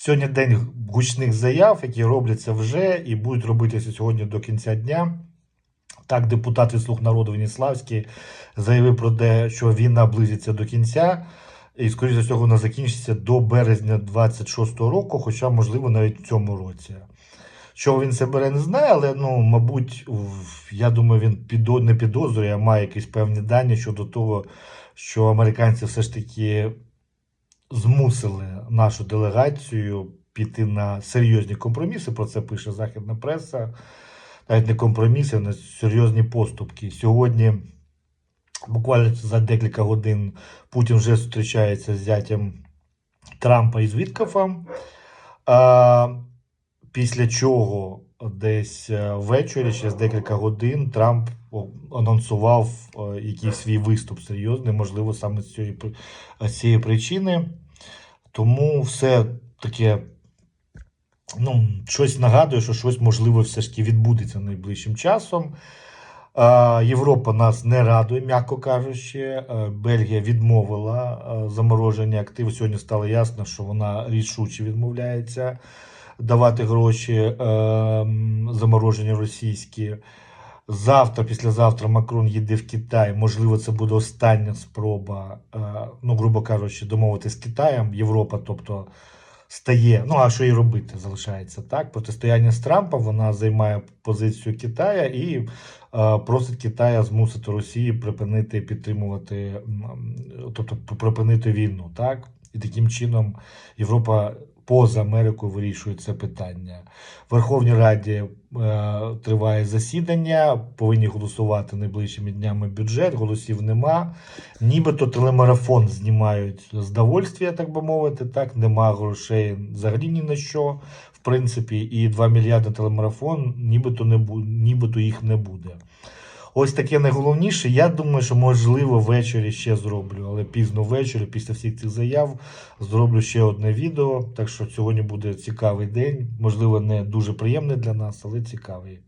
Сьогодні день гучних заяв, які робляться вже і будуть робитися сьогодні до кінця дня. Так, депутат від «Слуг народу Веніславський заявив про те, що війна близиться до кінця, і, скоріше всього, вона закінчиться до березня 26-го року, хоча, можливо, навіть в цьому році. Що він це бере, не знає, але ну, мабуть, я думаю, він підо- не підозрює, а має якісь певні дані щодо того, що американці все ж таки змусили нашу делегацію піти на серйозні компроміси. Про це пише західна преса. Навіть не компроміси, а на серйозні поступки. Сьогодні, буквально за декілька годин, Путін вже зустрічається з зятям Трампа із Віткофом. А, після чого десь е, ввечері, через декілька годин, Трамп анонсував е, якийсь свій виступ серйозний, можливо, саме з цієї, з цієї причини. Тому все таке, ну, щось нагадує, що щось можливо все ж таки відбудеться найближчим часом. Європа нас не радує, м'яко кажучи. Е, Бельгія відмовила е, замороження активів. Сьогодні стало ясно, що вона рішуче відмовляється давати гроші е, м, заморожені російські. Завтра, післязавтра Макрон їде в Китай. Можливо, це буде остання спроба, е, ну, грубо кажучи, домовитися з Китаєм. Європа, тобто, стає. Ну, а що їй робити? Залишається так. Протистояння з Трампом вона займає позицію Китая і е, просить Китая змусити Росію припинити підтримувати, тобто припинити війну. Так? І таким чином Європа поза Америкою вирішує це питання. В Верховній Раді е, триває засідання, повинні голосувати найближчими днями бюджет, голосів нема. Нібито телемарафон знімають з так би мовити. Так, нема грошей взагалі ні на що, в принципі, і 2 мільярди телемарафон, нібито, не бу, нібито їх не буде. Ось таке найголовніше. Я думаю, що можливо ввечері ще зроблю, але пізно ввечері, після всіх цих заяв, зроблю ще одне відео. Так що сьогодні буде цікавий день. Можливо, не дуже приємний для нас, але цікавий.